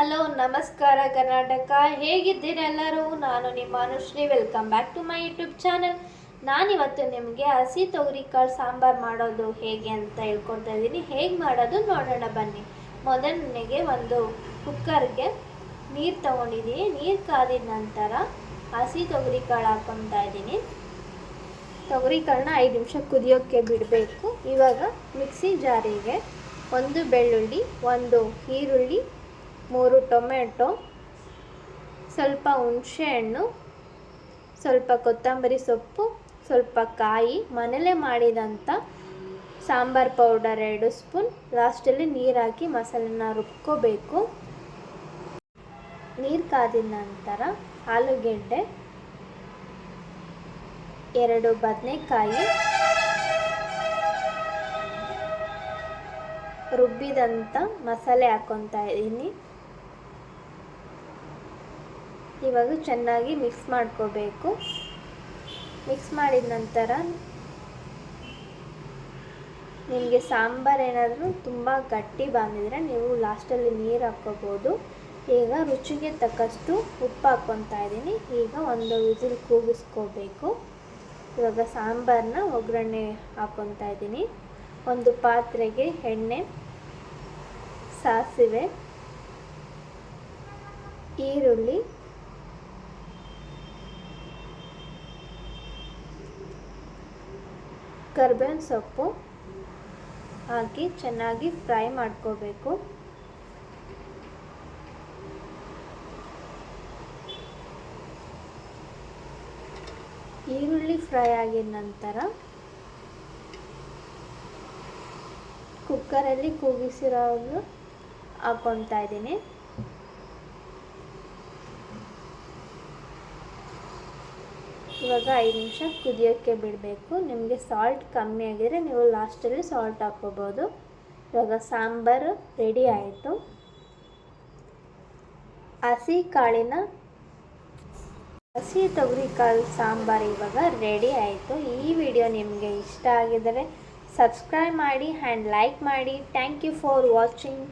Hello, ನಮಸ್ಕಾರ ಕರ್ನಾಟಕ. ಹೇಗಿದ್ದೀರೆಲ್ಲರೂ ನಾನು ನಿಮ್ಮ Anushree. Welcome back to my YouTube channel ನಾನಿವತ್ತು ನಿಮಗೆ ಹಸಿ ತೊಗರಿಕಾಳು ಸಾಂಬಾರು ಮಾಡೋದು ಹೇಗೆ ಅಂತ ಹೇಳ್ಕೊಡ್ತಾ ಇದ್ದೀನಿ. ಹೇಗೆ ಮಾಡೋದು ನೋಡೋಣ ಬನ್ನಿ. ಮೊದಲನೆಗೆ ಒಂದು ಕುಕ್ಕರ್ಗೆ ನೀರು ತೊಗೊಂಡಿದ್ದೀನಿ. ನೀರು ಕಾದಿದ ನಂತರ ಹಸಿ ತೊಗರಿಕಾಳು ಹಾಕ್ಕೊತಾ ಇದ್ದೀನಿ. ತೊಗರಿಕಾಳನ್ನ ಐದು ನಿಮಿಷ ಕುದಿಯೋಕ್ಕೆ ಬಿಡಬೇಕು. ಇವಾಗ ಮಿಕ್ಸಿ ಜಾರಿಗೆ ಒಂದು ಬೆಳ್ಳುಳ್ಳಿ, ಒಂದು ಈರುಳ್ಳಿ ಮೂರು ಟೊಮೆಟೊ, ಸ್ವಲ್ಪ ಹುಣಸೆಹಣ್ಣು ಸ್ವಲ್ಪ ಕೊತ್ತಂಬರಿ ಸೊಪ್ಪು, ಸ್ವಲ್ಪ ಕಾಯಿ ಮನೇಲೇ ಮಾಡಿದಂಥ ಸಾಂಬಾರ್ ಪೌಡರ್ ಎರಡು ಸ್ಪೂನ್. ಲಾಸ್ಟಲ್ಲಿ ನೀರು ಹಾಕಿ ಮಸಾಲೆನ ರುಬ್ಕೋಬೇಕು. ನೀರು ಕಾದಿದ ನಂತರ ಆಲೂಗೆಡ್ಡೆ, ಎರಡು ಬದನೆಕಾಯಿ ರುಬ್ಬಿದಂಥ ಮಸಾಲೆ ಹಾಕ್ಕೊತಾ ಇದ್ದೀನಿ ಇವಾಗ ಚೆನ್ನಾಗಿ ಮಿಕ್ಸ್ ಮಾಡ್ಕೋಬೇಕು. ಮಿಕ್ಸ್ ಮಾಡಿದ ನಂತರ ನಿಮಗೆ ಸಾಂಬಾರು ಏನಾದರೂ ತುಂಬ ಗಟ್ಟಿ ಬಂದಿದ್ರೆ ನೀವು ಲಾಸ್ಟಲ್ಲಿ ನೀರು ಹಾಕ್ಕೋಬೋದು ಈಗ ರುಚಿಗೆ ತಕ್ಕಷ್ಟು ಉಪ್ಪು ಹಾಕ್ಕೊತಾ ಇದ್ದೀನಿ. ಈಗ ಒಂದು ವಿಸಿಲ್ ಕೂಗಿಸ್ಕೋಬೇಕು. ಇವಾಗ ಸಾಂಬಾರನ್ನ ಒಗ್ಗರಣೆ ಹಾಕ್ಕೊತಾ ಇದ್ದೀನಿ. ಒಂದು ಪಾತ್ರೆಗೆ ಎಣ್ಣೆ, ಸಾಸಿವೆ, ಈರುಳ್ಳಿ ಕರ್ಬೇವಿನ ಸೊಪ್ಪು ಹಾಕಿ ಚೆನ್ನಾಗಿ ಫ್ರೈ ಮಾಡ್ಕೋಬೇಕು. ಈರುಳ್ಳಿ ಫ್ರೈ ಆಗಿದ ನಂತರ ಕುಕ್ಕರಲ್ಲಿ ಕೂಗಿಸಿರೋದು ಹಾಕ್ಕೊತಾ ಇದ್ದೀನಿ. ಇವಾಗ ಐದು ನಿಮಿಷ ಕುದಿಯೋಕ್ಕೆ ಬಿಡಬೇಕು. ನಿಮಗೆ ಸಾಲ್ಟ್ ಕಮ್ಮಿ ಆಗಿದರೆ ನೀವು ಲಾಸ್ಟಲ್ಲಿ ಸಾಲ್ಟ್ ಹಾಕ್ಕೋಬೋದು. ಇವಾಗ ಸಾಂಬಾರು ರೆಡಿ ಆಯಿತು. ಹಸಿ ಕಾಳಿನ, ಹಸಿ ತೊಗರಿ ಕಾಳು ಸಾಂಬಾರು ಇವಾಗ ರೆಡಿ ಆಯಿತು. ಈ ವಿಡಿಯೋ ನಿಮಗೆ ಇಷ್ಟ ಆಗಿದರೆ ಸಬ್ಸ್ಕ್ರೈಬ್ ಮಾಡಿ ಆ್ಯಂಡ್ ಲೈಕ್ ಮಾಡಿ. Thank you for watching